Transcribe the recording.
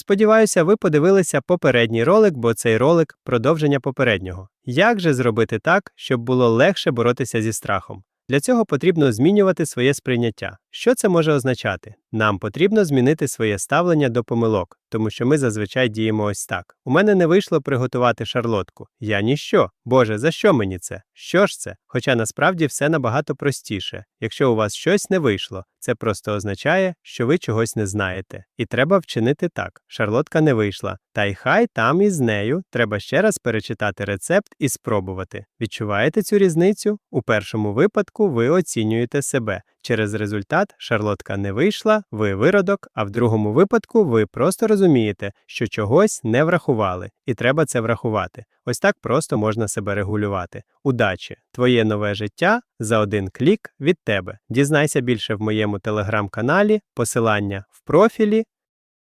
Сподіваюся, ви подивилися попередній ролик, бо цей ролик продовження попереднього. Як же зробити так, щоб було легше боротися зі страхом? Для цього потрібно змінювати своє сприйняття. Що це може означати? Нам потрібно змінити своє ставлення до помилок, тому що ми зазвичай діємо ось так. У мене не вийшло приготувати шарлотку. Я ніщо. Боже, за що мені це? Що ж це? Хоча насправді все набагато простіше. Якщо у вас щось не вийшло, це просто означає, що ви чогось не знаєте. І треба вчинити так. Шарлотка не вийшла. Та й хай там із нею треба ще раз перечитати рецепт і спробувати. Відчуваєте цю різницю? У першому випадку ви оцінюєте себе. Через результат шарлотка не вийшла, ви виродок, а в другому випадку ви просто розумієте, що чогось не врахували, і треба це врахувати. Ось так просто можна себе регулювати. Удачі! Твоє нове життя за один клік від тебе. Дізнайся більше в моєму телеграм-каналі, посилання в профілі